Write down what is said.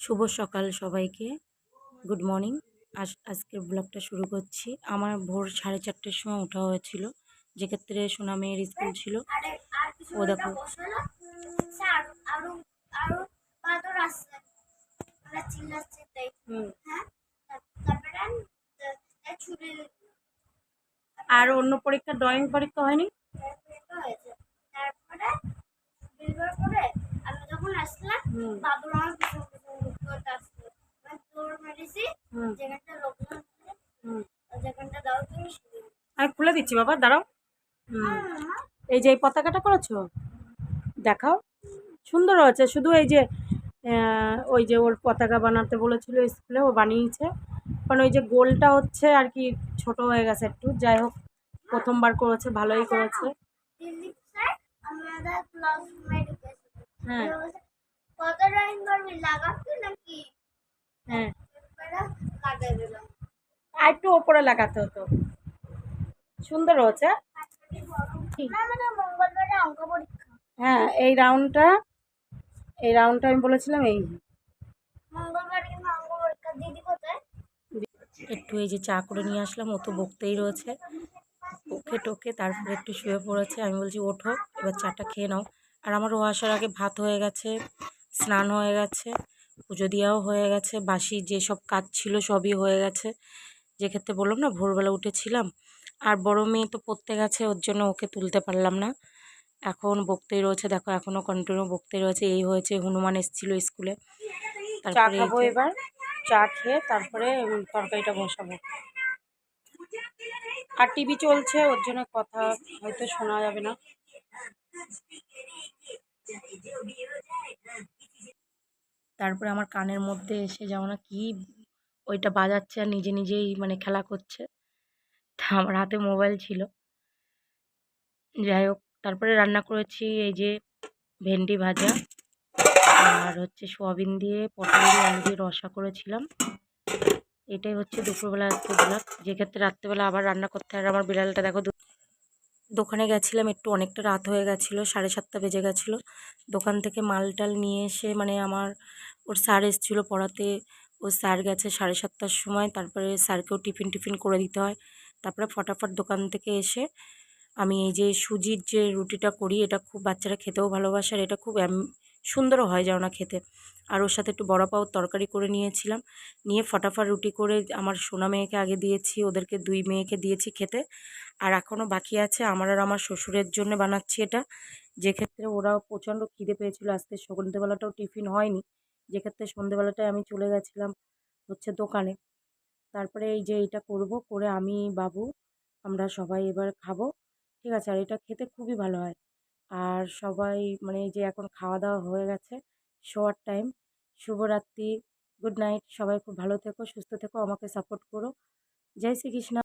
শুভ সকাল সবাইকে। Good morning আজ আজকের ব্লগটা শুরু করছি। আমার ভোর সাড়ে চারটের সময় ওঠা হয়েছিল। যেক্ষেত্রে সোনা মেয়ের স্কুল ছিল। ও দেখো। আরও অন্য পরীক্ষা ড্রয়িং পরীক্ষা হয়নি? তারপরে আমি যখন আসলাম। বাদর আমার পিছন পিছন করতে আসলো আমি যেখানটা। যেখানটা দাও তুমি আমি খুলে দিচ্ছি বাবা দাঁড়াও। হুম। এই যে এই পতাকাটা করেছ? দেখাও। সুন্দর হয়েছে শুধু এই যে ওই যে ওর পতাকা বানাতে বলেছিল স্কুলে ও বানিয়েছে। কারণ ওই যে গোলটা হচ্ছে আর কি ছোট হয়ে গেছে একটু যাই হোক প্রথমবার করেছে ভালোই করেছে। ক্লাসমেট গেছিল হ্যাঁ। কত ড্রয়িং করবি লাগাবি নাকি? হ্যাঁ। আর একটু ওপরে লাগাতে হতো। সুন্দর হয়েছে। না আমাদের মঙ্গলবারে অঙ্ক পরীক্ষা। হ্যাঁ এই রাউন্ডটা এই রাউন্ডটা আমি বলেছিলাম এই। একটু এই যে চা করে নিয়ে আসলাম ও তো বকতেই রয়েছে। ওকে টোকে তারপরে একটু শুয়ে পড়েছে। আমি বলছি ওঠো এবার চাটা খেয়ে নাও। আর আমার ও আসার আগে ভাত হয়ে গেছে স্নান হয়ে গেছে পুজো দেওয়াও হয়ে গেছে বাসি যেসব কাজ ছিল সবই হয়ে গেছে। যে ক্ষেত্রে বললাম না ভোরবেলা উঠেছিলাম। আর বড় মেয়ে তো পড়তে গেছে ওর জন্য ওকে তুলতে পারলাম না। এখন বকতেই রয়েছে দেখো এখনও কন্টিনিউ বকতেই রয়েছে। এই হয়েছে হনুমান এসেছিল স্কুলে। চা খাব এবার। চা খেয়ে তারপরে তরকারিটা বসাবো। আর টিভি চলছে ওর জন্য কথা হয়তো শোনা যাবে না। তারপরে আমার কানের মধ্যে এসে যাও না কি ওইটা বাজাচ্ছে আর নিজে নিজেই মানে খেলা করছে। তা আমার হাতে মোবাইল ছিল। যাই হোক, তারপরে রান্না করেছি এই যে ভেন্ডি ভাজা আর হচ্ছে সোয়াবিন দিয়ে, পটল দিয়ে, আলু দিয়ে রসা করেছিলাম। এটাই হচ্ছে দুপুরবেলা আজকে ব্লগ। যে ক্ষেত্রে রাত্রেবেলা আবার রান্না করতে হয় আমার বিড়ালটা দেখো দোকানে গেছিলাম, একটু অনেকটা রাত হয়ে গেছিল, সাড়ে সাতটা বেজে গেছিল। দোকান থেকে মাল টাল নিয়ে এসে মানে আমার, ওর স্যার এসেছিল পড়াতে। ও স্যার গেছে সাড়ে সাতটার সময়, তারপরে স্যারকেও টিফিন টিফিন করে দিতে হয়। তারপরে ফটাফট দোকান থেকে এসে আমি এই যে সুজির যে রুটিটা করি, এটা খুব বাচ্চারা খেতেও ভালোবাসে আর এটা খুব সুন্দরও হয় যেন না খেতে। আর ওর সাথে একটু বড়া পাও তরকারি করে নিয়েছিলাম। নিয়ে ফটাফট রুটি করে আমার সোনা মেয়েকে আগে দিয়েছি, ওদেরকে দুই মেয়েকে দিয়েছি খেতে। আর এখনও বাকি আছে, আমার আর আমার শ্বশুরের জন্য বানাচ্ছি এটা। যে ক্ষেত্রে ওরাও প্রচণ্ড খিদে পেয়েছিল, আজকে সন্ধ্যেবেলাটাও টিফিন হয়নি। যে ক্ষেত্রে সন্ধ্যেবেলাটায় আমি চলে গেছিলাম হচ্ছে দোকানে। তারপরে এই যে এটা করব, করে আমি, বাবু, আমরা সবাই এবার খাব। ঠিক আছে, আর এটা খেতে খুবই ভালো হয়। আর সবাই মানে যে এখন খাওয়া দাওয়া হয়ে গেছে, শোয়ার টাইম শুভরাত্রি গুড নাইট সবাই খুব ভালো থেকো, সুস্থ থেকো, আমাকে সাপোর্ট করো। জয় শ্রীকৃষ্ণ।